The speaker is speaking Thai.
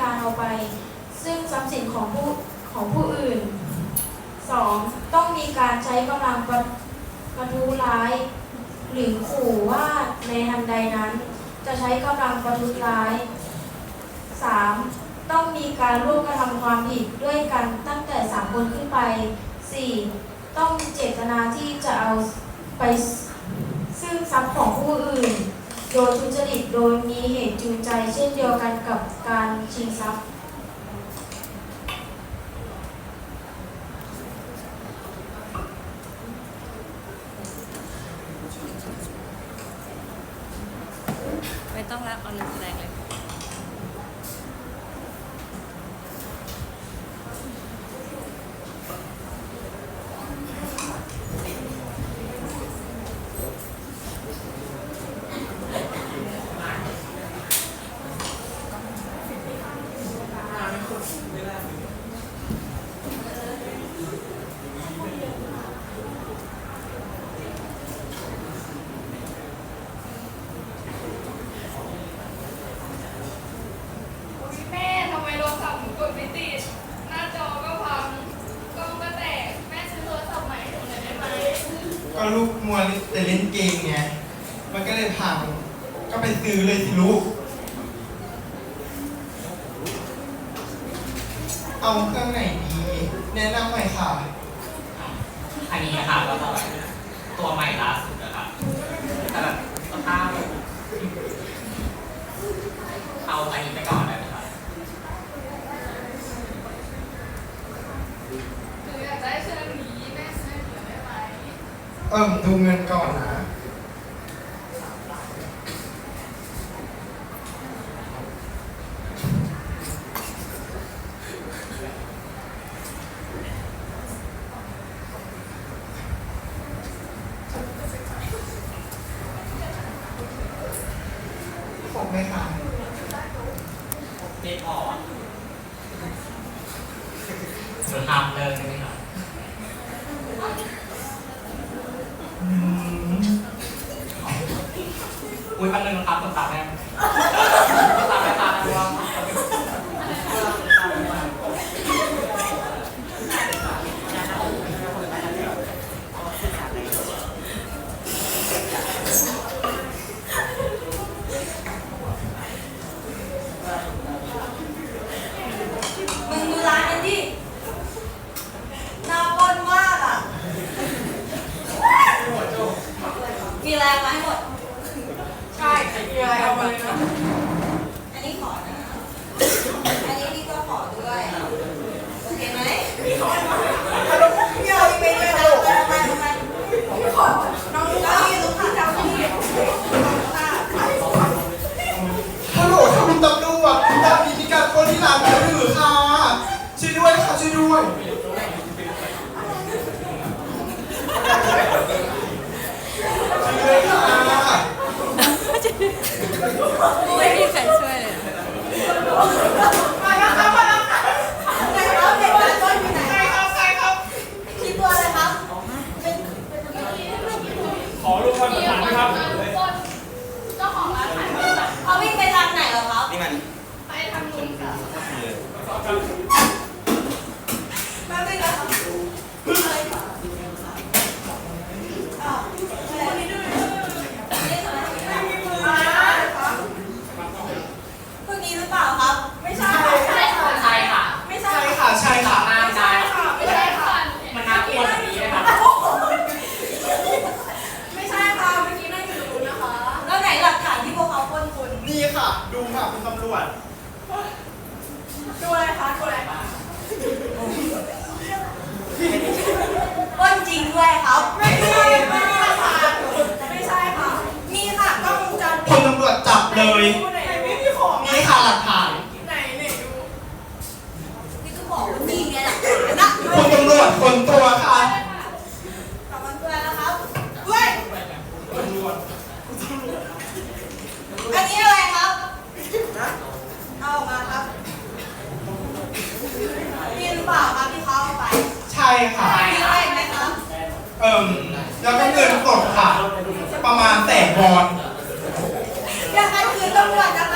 การเอาไป ซึ่งทรัพย์สินของผู้ของผู้อื่นสองต้องมีการใช้กำลังประประทุร้าย หรือขู่ว่าในทันใดนั้น จะใช้กำลังประทุร้ายสามต้องมีการร่วมกระทำความผิดด้วยกันตั้งแต่สามคนขึ้นไปสี่ต้องมีเจตนาที่จะเอาไปซึ่งทรัพย์ของผู้อื่น ดยทุจริตโดยมีเหตุจูงใจเช่นเดียวกันกับการชิงทรัพย์ ไม่ต้องแล้วเอาหนึ่งแรงเลย อุ๊ยแม่ทำไมโทรศัพท์หนูกดไม่ติด หน้าจอก็พัง กล้องก็แตก แม่ซื้อโทรศัพท์ใหม่ให้หนูหน่อยได้ไหม ก็ลูกมัวแต่เล่นเกมไง มันก็เลยพัง ก็ไปซื้อเลยสิลูก เอาเครื่องไหนดี แนะนำหน่อยค่ะ อันนี้นะครับแล้วก็ตัวใหม่ล่าสุดนะครับแต่แบบสภาพเอาอันนี้ไปก่อนอยากได้เครื่องนี้ แม่ซื้อให้หนูได้ไหม เอิ่มดูเงินก่อนนะครบไหมคะไม่พอจะทำเลย อะไรเอามาให้หมด ใช่มีอะไรเอามาเลยนะอันนี้ขอนะ อันนี้พี่ก็ขอด้วย โอเคไหมพี่เอาไปด้วยนะทำไมทำไมพี่ขอ น้องลูกค้าพี่ลูกค้าทำพี่ลูกค้าฮัลโหลค่ะคุณตำรวจตอนนี้มีการปล้นที่ร้านแล้วหรือค่ะช่วยด้วยค่ะช่วยด้วย ดูค่ะคุณตำรวจ ดูอะไรคะดูอะไรคะปล้นจริงด้วยครับ ไม่ใช่ไม่ใช่ค่ะไม่ใช่ค่ะ มีค่ะกล้องวงจรคุปิณดตำรวจจับเลย ไหนไม่มีของ นี่ค่ะหลักฐานไหนไหน เปล่าครับที่เขาเอาไป ใช่ ค่ะ มีอะไรอีกไหมครับเอิ่มแล้วก็เงินสดค่ะ ประมาณแสนวอนอยากให้คืนตำรวจนะครั